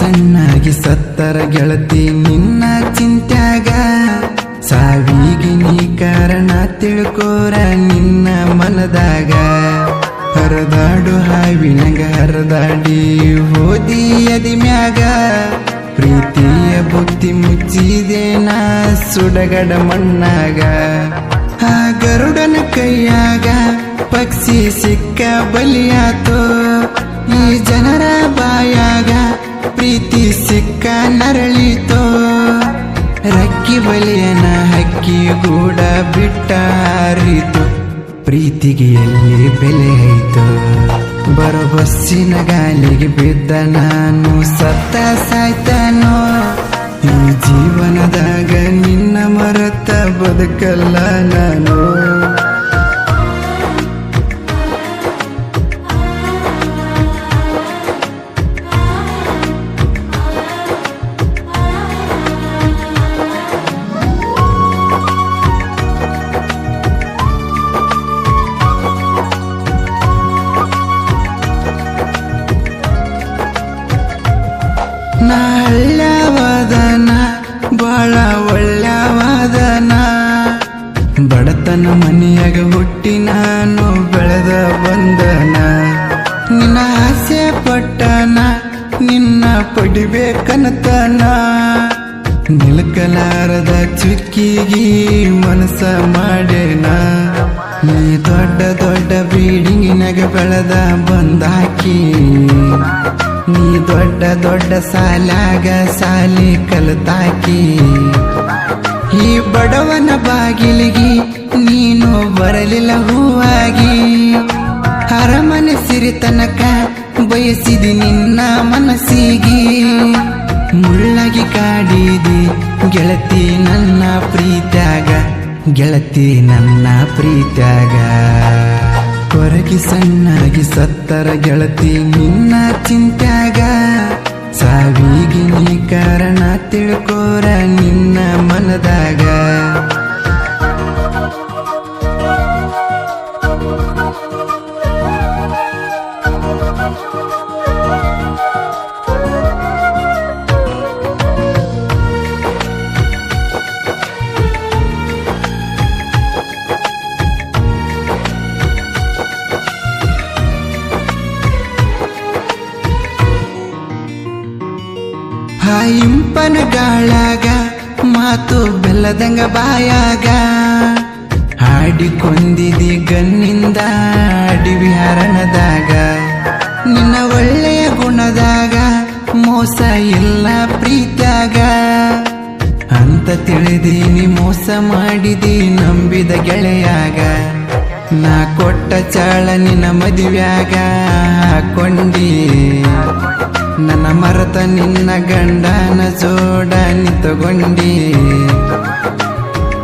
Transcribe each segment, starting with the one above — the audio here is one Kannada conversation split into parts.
ಸಣ್ಣಾಗಿ ಸತ್ತರ ಗೆಳತಿ ನಿನ್ನ ಚಿಂತ್ಯಾಗ. ಸಾವಿಗೆ ನೀ ಕಾರಣ ತಿಳ್ಕೋರ ನಿನ್ನ ಮನದಾಗ. ಹರದಾಡು ಹಾವಿನಗ ಹರದಾಡಿ ಹೋದಿ ಅದಿ ಮ್ಯಾಗ ಪ್ರೀತಿಯ ಬುದ್ಧಿ ಮುಚ್ಚಿದೇನ ಸುಡಗಡ ಮಣ್ಣಾಗ. ಆ ಗರುಡನ ಕೈಯಾಗ ಪಕ್ಷಿ ಸಿಕ್ಕ ಬಲಿಯಾತೋ. ನರಳಿತೋ ರಕ್ಕಿ ಬಲಿಯನ ಹಕ್ಕಿ ಕೂಡ ಬಿಟ್ಟಾರಿತು ಪ್ರೀತಿಗೆ ಎಲ್ಲಿ ಬೆಲೆ ಆಯಿತು ಬರೋ ಬಸ್ಸಿನ ಗಾಲಿಗೆ ಬಿದ್ದ ನಾನು, ಸತ್ತ ಸಾಯ್ತಾನೋ. ಈ ಜೀವನದಾಗ ನಿನ್ನ ಮರತ ಬದುಕಲ್ಲ ನಾನು. ಬಡತನ ಮನೆಯಾಗ ಹುಟ್ಟಿ ನಾನು ಬೆಳೆದ ಬಂದನ ನಿನ್ನ ಆಸೆ ಪಟ್ಟನ, ನಿನ್ನ ಪಡಿಬೇಕನತನ ನಿಲ್ಕಲಾರದ ಚುಕ್ಕಿಗಿ ಮನಸ ಮಾಡೇನ ನೀ ದೊಡ್ಡ ದೊಡ್ಡ ಬಿಲ್ಡಿಂಗಿನಾಗ ಬೆಳೆದ ಬಂದಾಕಿ. ನೀ ದೊಡ್ಡ ದೊಡ್ಡ ಸಾಲಾಗ ಸಾಲಿ ಕಲಿತಾಕಿ. ಈ ಬಡವನ ಬಾಗಿಲಿಗೆ ನೀನು ಬರಲಿಲ್ಲ ಹೂವಾಗಿ. ಅರಮನೆ ಸಿರಿತನಕ ಬಯಸಿದಿ ನಿನ್ನ ಮನಸ್ಸಿಗೆ. ಮುಳ್ಳಾಗಿ ಕಾಡಿದಿ, ಗೆಳತಿ ನನ್ನ ಪ್ರೀತ್ಯಾಗ, ಗೆಳತಿ ನನ್ನ ಪ್ರೀತ್ಯಾಗ. ಕೊರಗಿ ಸಣ್ಣಾಗಿ ಸತ್ತರ ಗೆಳತಿ ನಿನ್ನ ಚಿಂತ್ಯಾಗ. ಸಾವಿಗೆ ನೀ ಕಾರಣ ತಿಳ್ಕೋರ ನಿನ್ನ ಮನದಾಗ. ಗಾಳಾಗ ಮಾತು ಬೆಲ್ಲದಂಗ ಬಾಯಾಗ. ಹಾಡಿಕೊಂಡಿದಿ ಗನ್ನಿಂದ ಅಡಿವಿ ಹರಣದಾಗ ನಿನ್ನ ಒಳ್ಳೆಯ ಗುಣದಾಗ, ಮೋಸ ಇಲ್ಲ ಪ್ರೀತ್ಯಾಗ. ಅಂತ ತಿಳಿದೀನಿ, ಮೋಸ ಮಾಡಿದಿ ನಂಬಿದ ಗೆಳೆಯಾಗ. ನಾ ಕೊಟ್ಟ ಚಾಳ ನಿನ್ನ ಮದುವ್ಯಾಗ. ಹಾಕೊಂಡಿ ನನ್ನ ಮರತ ನಿನ್ನ ಗಂಡನ ಜೋಡ ತಗೊಂಡಿ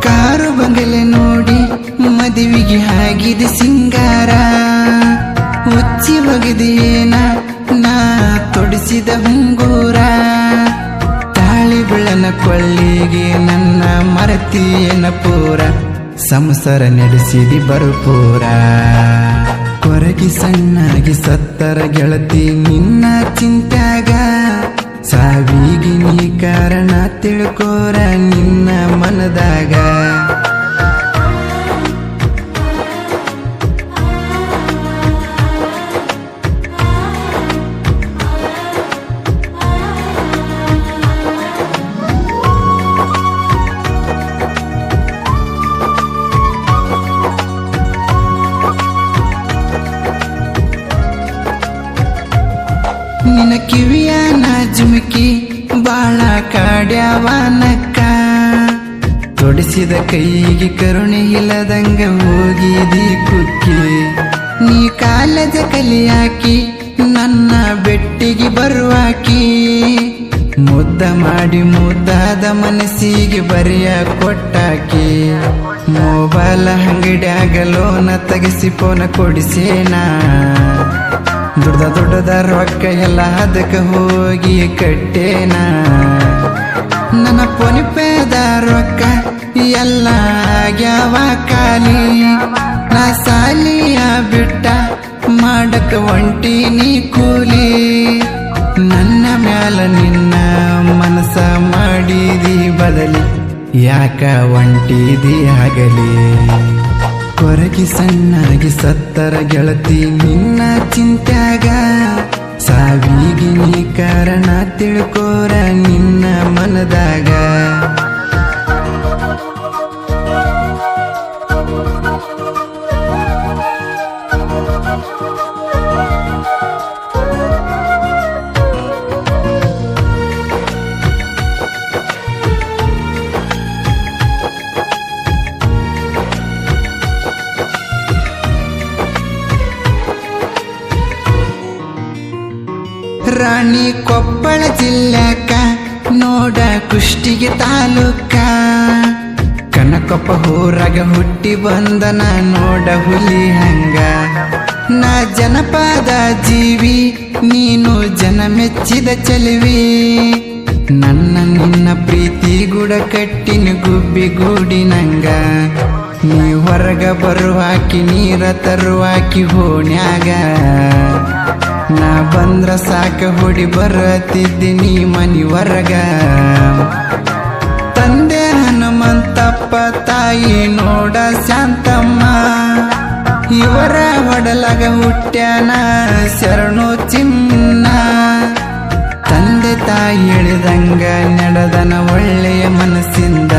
ಕಾರು ಬಂಗಲೆ ನೋಡಿ ಮದುವಿಗೆ ಆಗಿದೆ ಸಿಂಗಾರ. ಉಚ್ಚಿ ಒಗೆದೇನ ನಾ ತೊಡಿಸಿದ ಹುಂಗೂರ. ತಾಳಿ ಬಿಳನ ಕೊಳ್ಳಿಗೆ ನನ್ನ ಮರತಿಯನ ಪೂರ. ಸಂಸಾರ ನಡೆಸಿದಿ ಬರುಪೂರ. ಕೊರಗಿ ಸಣ್ಣಾಗಿ ಸತ್ತರ ಗೆಳತಿ ನಿನ್ನ ಚಿಂತ್ಯಾಗ. ಸಾವಿಗೆ ನೀ ಕಾರಣ ತಿಳ್ಕೋರ ನಿನ್ನ ಮನದಾಗ. ನಿನ್ನ ಕಿವಿಯ ನಾಜುಮಿಕಿ ಬಾಳ ಕಾಡ್ಯಾವನಕ್ಕ ತೊಡಿಸಿದ ಕೈಗೆ ಕರುಣೆ ಇಲ್ಲದಂಗ ಹೋಗಿದಿ ಕುಕ್ಕಿ. ನೀ ಕಾಲದ ಕಲಿಯಾಕಿ ನನ್ನ ಬೆಟ್ಟಿಗೆ ಬರುವಾಕಿ. ಮುದ್ದ ಮಾಡಿ ಮುದ್ದಾದ ಮನಸ್ಸಿಗೆ ಬರೆಯ ಕೊಟ್ಟಾಕಿ. ಮೊಬೈಲ್ ಅಂಗಡಿಯಾಗ ಲೋನ ಪೋನ ಕೊಡಿಸೇನಾ? ದುಡ್ದ ದುಡ್ಡದ ರೊಕ್ಕ ಎಲ್ಲ ಅದಕ್ಕೆ ಹೋಗಿ ಕಟ್ಟೇನ. ನನ್ನ ಪೊನಿಪೇದ ರೊಕ್ಕ ಎಲ್ಲ ಯಾವ ಖಾಲಿ. ನಾ ಸಾಲಿಯ ಬಿಟ್ಟ ಮಾಡಕ್ಕೆ ಒಂಟಿನಿ ಕೂಲಿ. ನನ್ನ ಮ್ಯಾಲ ನಿನ್ನ ಮನಸ ಮಾಡಿದಿ ಬದಲಿ. ಯಾಕ ಒಂಟಿದಿ ಆಗಲಿ? ಕೊರಗಿ ಸಣ್ಣಾಗಿ ಸತ್ತರ ಗೆಳತಿ ನಿನ್ನ ಚಿಂತ್ಯಾಗ. ಸಾವಿಗಿನಿ ಕಾರಣ ತಿಳ್ಕೋರ ನಿನ್ನ ಮನದಾಗ. ಕುಷ್ಟಿಗೆ ತಾಲೂಕ? ಕನಕಪ್ಪ ಹೋರಾಗ ಹುಟ್ಟಿ ಬಂದನ ನೋಡ ಹುಲಿ ಹಂಗ. ನಾ ಜನಪದ ಜೀವಿ, ನೀನು ಜನ ಮೆಚ್ಚಿದ ಚೆಲುವಿ. ನನ್ನ ನಿನ್ನ ಪ್ರೀತಿ ಗುಡ ಕಟ್ಟಿನ ಗುಬ್ಬಿ ಗೂಡಿನಂಗ. ನೀ ಹೊರಗ ಬರುವಾಕಿ, ನೀರ ತರುವಾಕಿ ಹೋಣ್ಯಾಗ. ನಾ ಬಂದ್ರ ಸಾಕ ಹೊಡಿ ಬರತಿದ್ದೀನಿ ಮನಿ ಹೊರಗ ತಂದೆ ಹನುಮಂತಪ್ಪ, ತಾಯಿ ನೋಡ ಶಾಂತಮ್ಮ. ಇವರ ಹೊಡಲಗ ಹುಟ್ಟ್ಯಾನ ಶರಣು ಚಿನ್ನ. ತಂದೆ ತಾಯಿ ಹೇಳಿದಂಗ ನಡೆದನ ಒಳ್ಳೆಯ ಮನಸ್ಸಿಂದ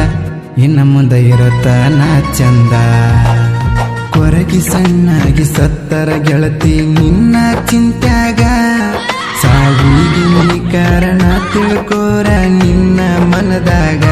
ಇನ್ನು ಮುಂದೆ ಇರುತ್ತಾನ ಚಂದ. ಕೊರಗಿ ಸಣ್ಣಾಗಿ ಸತ್ತರ ಗೆಳತಿ ನಿನ್ನ ನೀ ಕಾರಣ ತಿಳ್ಕೋರ ನಿನ್ನ ಮನದಾಗ.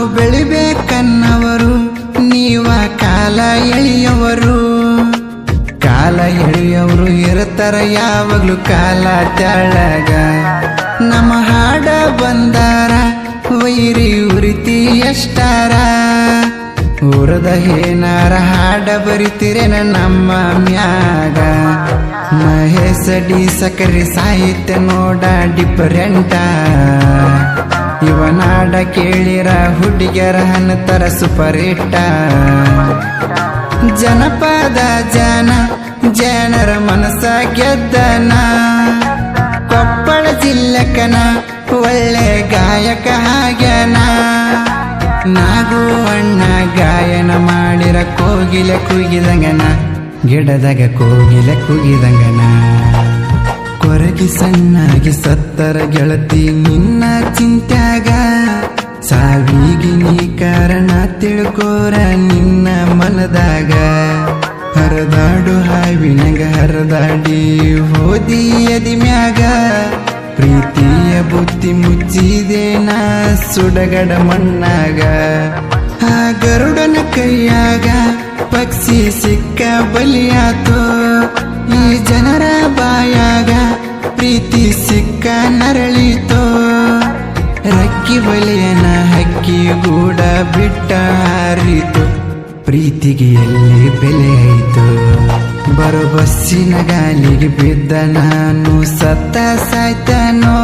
ನಾವು ಬೆಳಿಬೇಕನ್ನವರು, ನೀವ ಕಾಲ ಎಳೆಯವರು. ಕಾಲ ಎಳೆಯವರು, ಇರುತ್ತಾರ ಯಾವಾಗ್ಲೂ ಕಾಲ ತೆಳಗ. ನಮ್ಮ ಹಾಡ ಬಂದಾರ, ವೈರಿ ಉರಿತಿ ಎಷ್ಟಾರ. ಊರದ ಏನಾರ ಹಾಡ ಬರಿತಿರೇನ ನಮ್ಮ ಮ್ಯಾಗ. ಮಹೇಶ ಡಿ ಸಕರಿ ಸಾಹಿತ್ಯ ನೋಡ ಡಿಫರೆಂಟ ಇವನಾಡ ಕೇಳಿರ ಹುಡುಗಿಯರ ಹನ್ನತರ ಸುಪರಿಟ್ಟ. ಜನಪದ ಜನ, ಜನರ ಮನಸ ಗೆದ್ದನ. ಕೊಪ್ಪಳ ಜಿಲ್ಲಕನ, ಒಳ್ಳೆ ಗಾಯಕ ಹಾಗೆನ ನಾಗೂ ಅಣ್ಣ ಗಾಯನ ಮಾಡಿರ ಕೋಗಿಲೆ ಕೂಗಿದಂಗನ, ಗಿಡದಾಗ ಕೋಗಿಲೆ ಕುಗಿದಂಗನ. ಕೊರಗಿ ಸಣ್ಣಾಗಿ ಸತ್ತರ ಗೆಳತಿ ನಿನ್ನ ಚಿಂತ್ಯಾಗ. ಸಾವಿಗೆ ನೀ ಕಾರಣ ತಿಳ್ಕೋರ ನಿನ್ನ ಮನದಾಗ. ಹರದಾಡು ಹಾವಿನಗ ಹರದಾಡಿ ಹೋದಿ ಎದಿ ಮ್ಯಾಗ ಪ್ರೀತಿಯ ಬುದ್ಧಿ ಮುಚ್ಚಿದೇನ ಸುಡಗಡ ಮಣ್ಣಾಗ. ಆ ಗರುಡನ ಕೈಯಾಗ ಪಕ್ಷಿ ಸಿಕ್ಕ ಬಲಿಯಾತು. ಈ ಜನರ ಬಾಯಾಗ ಪ್ರೀತಿ ಸಿಕ್ಕ ನರಳಿತೋ. ರಕ್ಕಿ ಬಲಿಯನ ಹಕ್ಕಿ ಕೂಡ ಬಿಟ್ಟ ಹಾರಿತು. ಪ್ರೀತಿಗೆ ಎಲ್ಲಿ ಬೆಲೆ ಆಯಿತು? ಬರೋ ಬಸ್ಸಿನ ಗಾಲಿಗೆ ಬಿದ್ದ ನಾನು ಸತ್ತ ಸಾಯ್ತಾನೋ?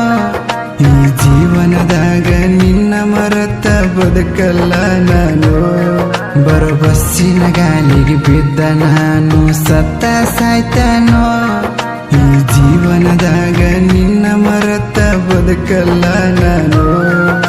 ಈ ಜೀವನದಾಗ ನಿನ್ನ ಮರತ ಬದುಕಲ್ಲ ನಾನು. ಬಸ್ಸಿನ ಗಾಲಿಗೆ ಬಿದ್ದ ನಾನು ಸತ್ತ ಸಾಯ್ತಾನೋ? ಈ ಜೀವನದಾಗ ನಿನ್ನ ಮರತ ಬದುಕಲ್ಲ ನಾನು.